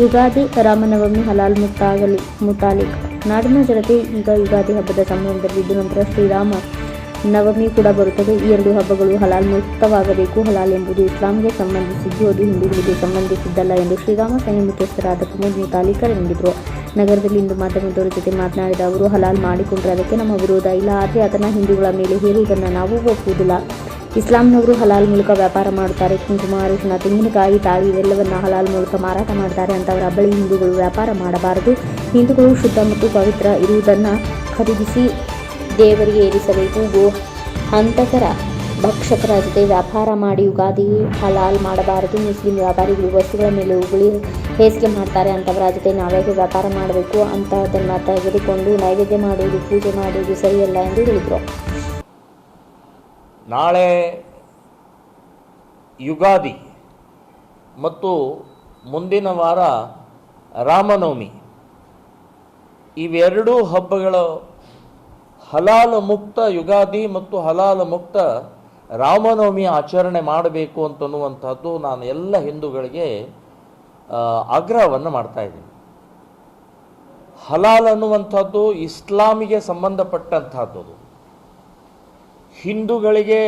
ಯುಗಾದಿ ರಾಮನವಮಿ ಹಲಾಲ್ ಮುತ್ತಾಗಲಿ ಮುತಾಲಿಕ್ ನಾಡಿನ ಜನತೆ ಈಗ ಯುಗಾದಿ ಹಬ್ಬದ ಸಂಭ್ರಮದಲ್ಲಿದ್ದು ನಂತರ ಶ್ರೀರಾಮ ನವಮಿ ಕೂಡ ಬರುತ್ತದೆ. ಈ ಎರಡು ಹಬ್ಬಗಳು ಹಲಾಲ್ ಮುಕ್ತವಾಗಬೇಕು. ಹಲಾಲ್ ಎಂಬುದು ಇಸ್ಲಾಂಗೆ ಸಂಬಂಧಿಸಿದ್ದು, ಅದು ಹಿಂದೂಗಳಿಗೆ ಸಂಬಂಧಿಸಿದ್ದಲ್ಲ ಎಂದು ಶ್ರೀರಾಮ ಸೇನೆ ಮುಖ್ಯಸ್ಥರಾದ ಕುಮಾರ್ ಮುತಾಲಿಕರ್ ನಗರದಲ್ಲಿ ಇಂದು ಮಾಧ್ಯಮದವರ ಜೊತೆ ಮಾತನಾಡಿದ ಅವರು, ಹಲಾಲ್ ಮಾಡಿಕೊಂಡ್ರೆ ಅದಕ್ಕೆ ನಮ್ಮ ವಿರೋಧ ಇಲ್ಲ. ಆದರೆ ಅದನ್ನು ಹಿಂದೂಗಳ ಮೇಲೆ ಹೇರುವುದನ್ನು ನಾವು ಒಪ್ಪುವುದಿಲ್ಲ. ಇಸ್ಲಾಂನವರು ಹಲಾಲ್ ಮೂಲಕ ವ್ಯಾಪಾರ ಮಾಡುತ್ತಾರೆ. ಕುಂಕುಮ ಅರಿಶಿನ ತೆಂಗಿನಕಾಯಿ ತಾಳಿ ಇವೆಲ್ಲವನ್ನು ಹಲಾಲ್ ಮೂಲಕ ಮಾರಾಟ ಮಾಡ್ತಾರೆ ಅಂತವರ ಬಳಿ ಹಿಂದೂಗಳು ವ್ಯಾಪಾರ ಮಾಡಬಾರದು. ಹಿಂದೂಗಳು ಶುದ್ಧ ಮತ್ತು ಪವಿತ್ರ ಇರುವುದನ್ನು ಖರೀದಿಸಿ ದೇವರಿಗೆ ಏರಿಸಬೇಕು. ಗೋ ಹಂತಕರ ಭಕ್ಷಕರ ಜೊತೆ ವ್ಯಾಪಾರ ಮಾಡಿ ಯುಗಾದಿ ಹಲಾಲ್ ಮಾಡಬಾರದು. ಮುಸ್ಲಿಂ ವ್ಯಾಪಾರಿಗಳು ವಸ್ತುಗಳ ಮೇಲೆ ಉಗುಳಿ ಹೇಸಿಗೆ ಮಾಡ್ತಾರೆ ಅಂಥವರ ಜೊತೆ ನಾವೇಗೆ ವ್ಯಾಪಾರ ಮಾಡಬೇಕು. ಅಂತಹದನ್ನು ತೆಗೆದುಕೊಂಡು ನೈವೇದ್ಯ ಮಾಡುವುದು, ಪೂಜೆ ಮಾಡುವುದು ಸರಿಯಲ್ಲ ಎಂದು ಹೇಳಿದರು. ನಾಳೆ ಯುಗಾದಿ ಮತ್ತು ಮುಂದಿನ ವಾರ ರಾಮನವಮಿ ಇವೆರಡೂ ಹಬ್ಬಗಳ ಹಲಾಲ ಮುಕ್ತ ಯುಗಾದಿ ಮತ್ತು ಹಲಾಲ ಮುಕ್ತ ರಾಮನವಮಿ ಆಚರಣೆ ಮಾಡಬೇಕು ಅಂತನ್ನುವಂಥದ್ದು ನಾನು ಎಲ್ಲ ಹಿಂದೂಗಳಿಗೆ ಆಗ್ರಹವನ್ನು ಮಾಡ್ತಾ ಇದ್ದೀನಿ ಹಲಾಲ್ ಅನ್ನುವಂಥದ್ದು ಇಸ್ಲಾಮಿಗೆ ಸಂಬಂಧಪಟ್ಟಂಥದ್ದು. ಹಿಂದೂಗಳಿಗೆ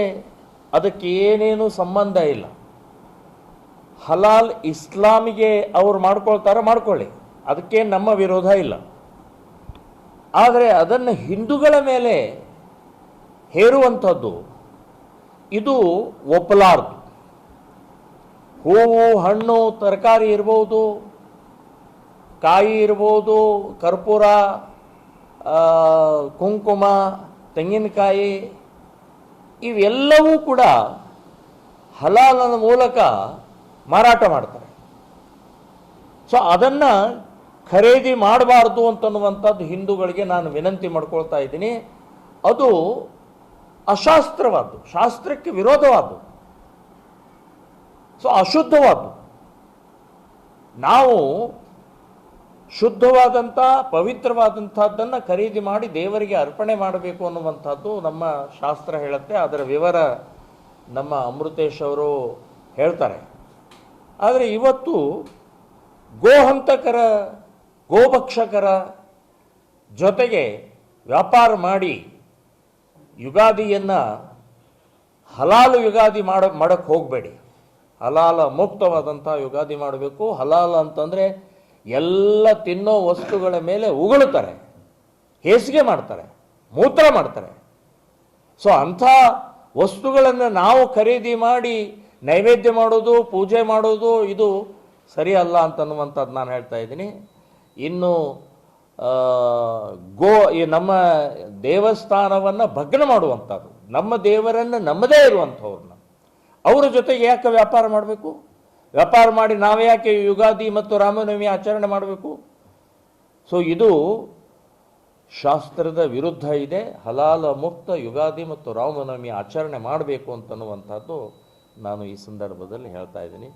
ಅದಕ್ಕೆ ಏನೇನು ಸಂಬಂಧ ಇಲ್ಲ. ಹಲಾಲ್ ಇಸ್ಲಾಮಿಗೆ ಅವ್ರು ಮಾಡ್ಕೊಳ್ತಾರೆ ಮಾಡ್ಕೊಳ್ಳಿ. ಅದಕ್ಕೆ ನಮ್ಮ ವಿರೋಧ ಇಲ್ಲ. ಆದರೆ ಅದನ್ನು ಹಿಂದೂಗಳ ಮೇಲೆ ಹೇರುವಂಥದ್ದು ಇದು ಒಪ್ಪಲಾರದು. ಹೂವು, ಹಣ್ಣು, ತರಕಾರಿ ಇರ್ಬೋದು, ಕಾಯಿ ಇರ್ಬೋದು, ಕರ್ಪೂರ ಕುಂಕುಮ, ತೆಂಗಿನಕಾಯಿ ಇವೆಲ್ಲವೂ ಕೂಡ ಹಲಾಲನ ಮೂಲಕ ಮಾರಾಟ ಮಾಡ್ತಾರೆ. ಸೊ ಅದನ್ನು ಖರೀದಿ ಮಾಡಬಾರ್ದು ಅಂತನ್ನುವಂಥದ್ದು ಹಿಂದೂಗಳಿಗೆ ನಾನು ವಿನಂತಿ ಮಾಡ್ಕೊಳ್ತಾ ಇದ್ದೀನಿ. ಅದು ಅಶಾಸ್ತ್ರವಾದ್ದು, ಶಾಸ್ತ್ರಕ್ಕೆ ವಿರೋಧವಾದ್ದು. ಸೊ ಅಶುದ್ಧವಾದ್ದು. ನಾವು ಶುದ್ಧವಾದಂಥ, ಪವಿತ್ರವಾದಂಥದ್ದನ್ನು ಖರೀದಿ ಮಾಡಿ ದೇವರಿಗೆ ಅರ್ಪಣೆ ಮಾಡಬೇಕು ಅನ್ನುವಂಥದ್ದು ನಮ್ಮ ಶಾಸ್ತ್ರ ಹೇಳುತ್ತೆ. ಅದರ ವಿವರ ನಮ್ಮ ಅಮೃತೇಶ್ ಅವರು ಹೇಳ್ತಾರೆ. ಆದರೆ ಇವತ್ತು ಗೋಹಂತಕರ, ಗೋಭಕ್ಷಕರ ಜೊತೆಗೆ ವ್ಯಾಪಾರ ಮಾಡಿ ಯುಗಾದಿಯನ್ನು ಹಲಾಲು ಯುಗಾದಿ ಮಾಡ ಮಾಡೋಕ್ಕೆ ಹೋಗಬೇಡಿ. ಹಲಾಲ ಮುಕ್ತವಾದಂಥ ಯುಗಾದಿ ಮಾಡಬೇಕು. ಹಲಾಲ ಅಂತಂದರೆ ಎಲ್ಲ ತಿನ್ನೋ ವಸ್ತುಗಳ ಮೇಲೆ ಉಗುಳುತ್ತಾರೆ. ಹೇಸಿಗೆ ಮಾಡ್ತಾರೆ, ಮೂತ್ರ ಮಾಡ್ತಾರೆ. ಸೊ ಅಂಥ ವಸ್ತುಗಳನ್ನು ನಾವು ಖರೀದಿ ಮಾಡಿ ನೈವೇದ್ಯ ಮಾಡೋದು, ಪೂಜೆ ಮಾಡೋದು, ಇದು ಸರಿಯಲ್ಲ ಅಂತನ್ನುವಂಥದ್ದು ನಾನು ಹೇಳ್ತಾ ಇದ್ದೀನಿ. ಇನ್ನು ಗೋ, ಈ ನಮ್ಮ ದೇವಸ್ಥಾನವನ್ನು ಭಗ್ನ ಮಾಡುವಂಥದ್ದು. ನಮ್ಮ ದೇವರನ್ನು ನಮ್ಮದೇ ಇರುವಂಥವ್ರನ್ನ. ಅವರ ಜೊತೆಗೆ ಯಾಕೆ ವ್ಯಾಪಾರ ಮಾಡಬೇಕು? ವ್ಯಾಪಾರ ಮಾಡಿ ನಾವು ಯಾಕೆ ಯುಗಾದಿ ಮತ್ತು ರಾಮನವಮಿ ಆಚರಣೆ ಮಾಡಬೇಕು? ಸೊ ಇದು ಶಾಸ್ತ್ರದ ವಿರುದ್ಧ ಇದೆ. ಹಲಾಲ ಮುಕ್ತ ಯುಗಾದಿ ಮತ್ತು ರಾಮನವಮಿ ಆಚರಣೆ ಮಾಡಬೇಕು ಅಂತನ್ನುವಂಥದ್ದು ನಾನು ಈ ಸಂದರ್ಭದಲ್ಲಿ ಹೇಳ್ತಾ ಇದ್ದೀನಿ.